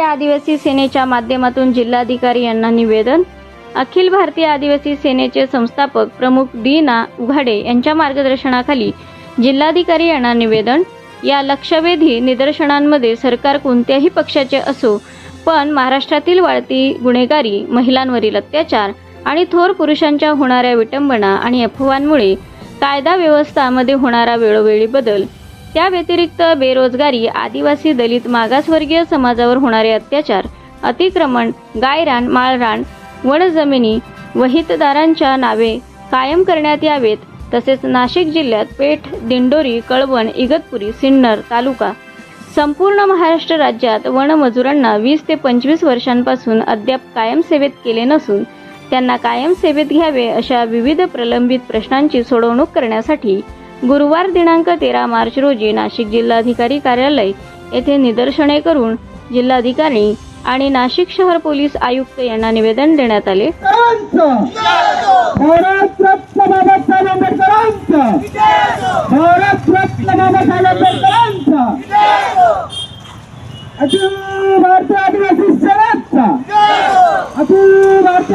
भारतीय आदिवासी सेनेच्या माध्यमातून जिल्हाधिकारी यांना निवेदन. अखिल भारतीय आदिवासी सेनेचे संस्थापक प्रमुख डी ना उघाडे यांच्या मार्गदर्शनाखाली जिल्हाधिकारी यांना निवेदन. या लक्षवेधी निदर्शनांमध्ये सरकार कोणत्याही पक्षाचे असो पण महाराष्ट्रातील वाढती गुन्हेगारी महिलांवरील अत्याचार आणि थोर पुरुषांच्या होणाऱ्या विटंबना आणि अफवांमुळे कायदा व्यवस्थामध्ये होणारा वेळोवेळी बदल त्या व्यतिरिक्त बेरोजगारी आदिवासी दलित मागासवर्गीय समाजावर होणारे अत्याचार अतिक्रमण गायरान माळरान वनजमिनी वहितदारांच्या नावे कायम करण्यात यावेत तसेच नाशिक जिल्ह्यात पेठ दिंडोरी कळवण इगतपुरी सिन्नर तालुका संपूर्ण महाराष्ट्र राज्यात वनमजुरांना वीस ते पंचवीस वर्षांपासून अद्याप कायम सेवेत केले नसून त्यांना कायम सेवेत घ्यावे अशा विविध प्रलंबित प्रश्नांची सोडवणूक करण्यासाठी गुरुवार दिनांक तेरा मार्च रोजी नाशिक जिल्हाधिकारी कार्यालय येथे निदर्शने करून जिल्हाधिकारी आणि नाशिक शहर पोलीस आयुक्त यांना निवेदन देण्यात आले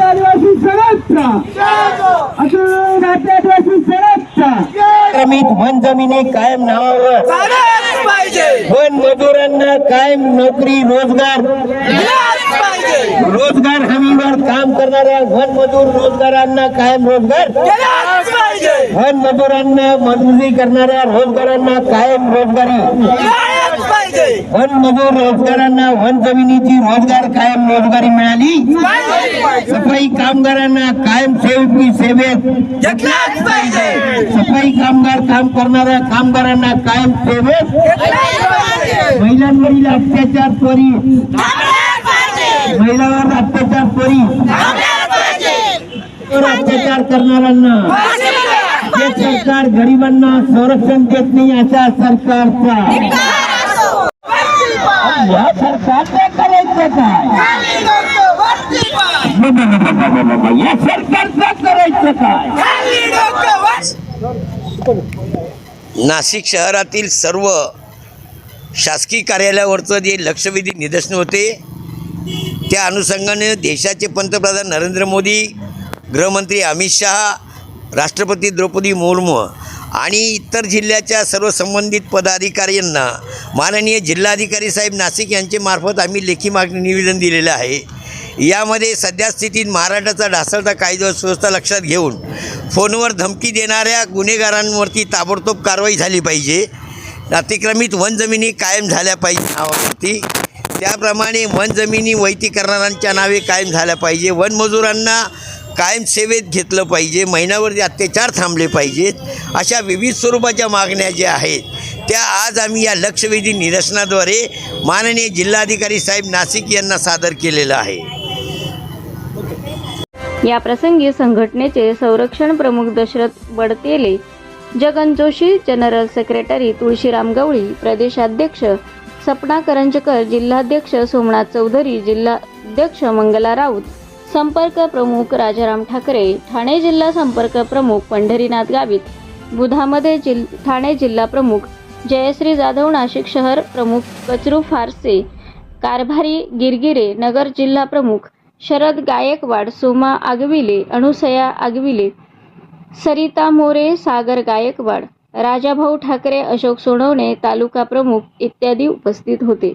आदिवासी आदिवासी सेनेचा अखिल भारतीय आदिवासी सेनेचा क्रमित वन जमिनी कायम नावावर. वन मजुरांना कायम नोकरी रोजगार. रोजगार हमीवर काम करणाऱ्या वन मजूर रोजगारांना कायम रोजगार. वन मजुरांना मजुरी करणाऱ्या रोजगारांना कायम रोजगारी. केलंच वन मजूर रोजगारांना वन जमिनीची रोजगार कायम रोजगारी मिळाली. सफाई कामगारांना कायम सेवकी सेवेत. सफाई कामगार काम करणाऱ्या कामगारांना कायम सेवेत. महिलांवरील अत्याचार परी महिलांवर अत्याचार परी अत्याचार करणाऱ्यांना सरकार गरिबांना संरक्षण देत नाही अशा सरकारचा या करायचं काय? या सरकारचं करायचं काय? नाशिक शहरातील सर्व शासकीय कार्यालयावरचं जे लक्षवेधी निदर्शन होते त्या अनुषंगाने देशाचे पंतप्रधान नरेंद्र मोदी गृहमंत्री अमित शहा राष्ट्रपती द्रौपदी मुर्मू आणि इतर जिल्ह्याच्या सर्व संबंधित पदाधिकाऱ्यांना माननीय जिल्हाधिकारी साहेब नाशिक यांचे मार्फत आम्ही लेखी मागणी निवेदन दिलेलं आहे. यामध्ये सध्या स्थितीत महाराष्ट्राचा ढासळता कायदा सुव्यवस्था लक्षात घेऊन फोनवर धमकी देणाऱ्या गुन्हेगारांवरती ताबडतोब कारवाई झाली पाहिजे. अतिक्रमित वन जमिनी कायम झाल्या पाहिजे नावावरती. त्याप्रमाणे वनजमिनी वैती करणाऱ्यांच्या नावे कायम झाल्या पाहिजे. वन मजुरांना कायम सेवेत घेतलं पाहिजे महिन्यावरती अत्याचार थांबले पाहिजेत अशा विविध स्वरूपाच्या मागण्या ज्या आहेत त्या आज आम्ही या लक्षवेधी निदर्शनाद्वारे माननीय जिल्हाधिकारी साहेब नाशिक यांना सादर केलेलं आहे. या प्रसंगी संघटनेचे संरक्षण प्रमुख दशरथ बडतेले जगन जोशी जनरल सेक्रेटरी तुळशीराम गवळी प्रदेशाध्यक्ष सपना करंजकर जिल्हाध्यक्ष सोमनाथ चौधरी जिल्हाध्यक्ष मंगला राऊत संपर्क प्रमुख राजाराम ठाकरे ठाणे जिल्हा संपर्क प्रमुख पंढरीनाथ गावित बुधामध्ये जिल ठाणे जिल्हा प्रमुख जयश्री जाधव नाशिक शहर प्रमुख कचरू फारसे कारभारी गिरगिरे नगर जिल्हा प्रमुख शरद गायकवाड सोमा आगविले अनुसया आगविले सरिता मोरे सागर गायकवाड राजाभाऊ ठाकरे अशोक सोनवणे तालुका प्रमुख इत्यादी उपस्थित होते.